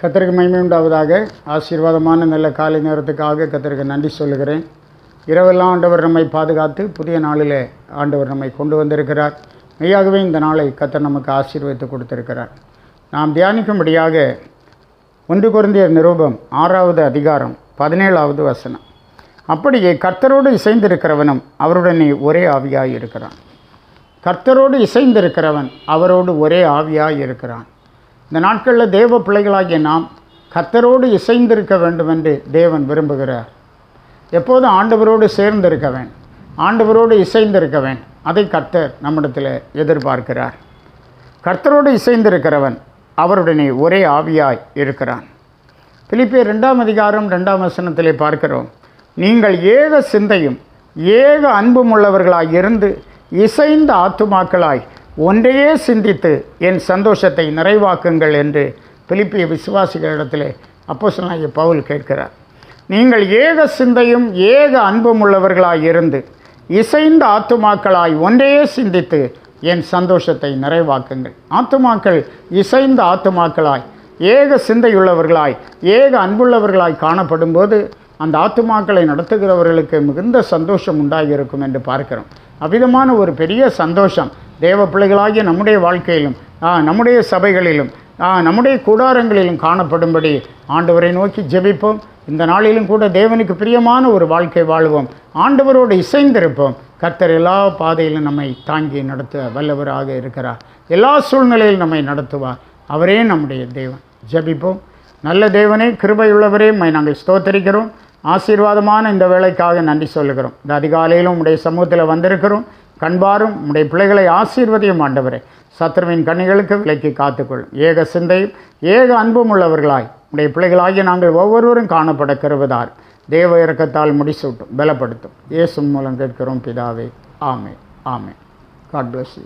கத்தருக்கு மகிமை உண்டாவதாக. ஆசீர்வாதமான நல்ல காலை நேரத்துக்காக கத்தருக்கு நன்றி சொல்லுகிறேன். இரவெல்லாம் ஆண்டவர் நம்மை பாதுகாத்து புதிய நாளிலே ஆண்டவர் நம்மை கொண்டு வந்திருக்கிறார். மெய்யாகவே இந்த நாளை கத்தர் நமக்கு ஆசீர்வதித்து கொடுத்திருக்கிறார். நாம் தியானிக்கும்படியாக ஒன்று குருந்திய நிரூபம் ஆறாவது அதிகாரம் பதினேழாவது வசனம். அப்படியே கர்த்தரோடு இசைந்திருக்கிறவனும் அவருடனே ஒரே ஆவியாக இருக்கிறான். கர்த்தரோடு இசைந்திருக்கிறவன் அவரோடு ஒரே ஆவியாக இருக்கிறான். இந்த நாட்களில் தேவ பிள்ளைகளாகிய நாம் கர்த்தரோடு இசைந்திருக்க வேண்டும் என்று தேவன் விரும்புகிறார். எப்போதும் ஆண்டவரோடு சேர்ந்திருக்க வேண்டும் ஆண்டவரோடு இசைந்திருக்க வேண்டும் அதை கர்த்தர் நம்மிடத்தில் எதிர்பார்க்கிறார். கர்த்தரோடு இசைந்திருக்கிறவன் அவருடனே ஒரே ஆவியாய் இருக்கிறான். பிலிப்பியர் ரெண்டாம் அதிகாரம் ரெண்டாம் வசனத்திலே பார்க்கிறோம். நீங்கள் ஏக சிந்தையும் ஏக அன்பும் உள்ளவர்களாய் இருந்து இசைந்த ஆத்துமாக்களாய் ஒன்றையே சிந்தித்து என் சந்தோஷத்தை நிறைவாக்குங்கள் என்று பிலிப்பிய விசுவாசிகளிடத்திலே அப்போஸ்தலனாகிய பவுல் கேட்கிறார். நீங்கள் ஏக சிந்தையும் ஏக அன்பும் உள்ளவர்களாய் இருந்து இசைந்த ஆத்துமாக்களாய் ஒன்றையே சிந்தித்து என் சந்தோஷத்தை நிறைவாக்குங்கள். ஆத்துமாக்கள் இசைந்த ஆத்துமாக்களாய் ஏக சிந்தையுள்ளவர்களாய் ஏக அன்புள்ளவர்களாய் காணப்படும்போது அந்த ஆத்துமாக்களை நடத்துகிறவர்களுக்கு மிகுந்த சந்தோஷம் உண்டாகியிருக்கும் என்று பார்க்கிறோம். அவ்விதமான ஒரு பெரிய சந்தோஷம் தேவ பிள்ளைகளாகிய நம்முடைய வாழ்க்கையிலும் நம்முடைய சபைகளிலும் நம்முடைய கூடாரங்களிலும் காணப்படும்படி ஆண்டவரை நோக்கி ஜெபிப்போம். இந்த நாளிலும் கூட தேவனுக்கு பிரியமான ஒரு வாழ்க்கை வாழ்வோம். ஆண்டவரோடு இசைந்திருப்போம். கர்த்தர் எல்லா பாதையிலும் நம்மை தாங்கி நடத்த வல்லவராக இருக்கிறார். எல்லா சூழ்நிலையிலும் நம்மை நடத்துவார். அவரே நம்முடைய தேவன். ஜெபிப்போம். நல்ல தேவனே கிருபையுள்ளவரே மை நாங்கள் ஸ்தோத்தரிக்கிறோம். ஆசீர்வாதமான இந்த வேலைக்காக நன்றி சொல்லுகிறோம். இந்த அதிகாலையிலும் உடைய சமூகத்தில் வந்திருக்கிறோம். கண்பாரும் உடைய பிள்ளைகளை ஆசீர்வதியும் ஆண்டவரே. சத்ருவின் கண்ணிகளுக்கு விலைக்கு காத்துக்கொள்ளும் ஏக சிந்தையும் ஏக அன்பும் உள்ளவர்களாய் உடைய பிள்ளைகளாகிய நாங்கள் ஒவ்வொருவரும் காணப்பட கருவதார். தேவ இறக்கத்தால் முடிசூட்டும் பலப்படுத்தும். இயேசு மூலம் கேட்கிறோம் பிதாவே. ஆமே ஆமே காட் பிளஸ்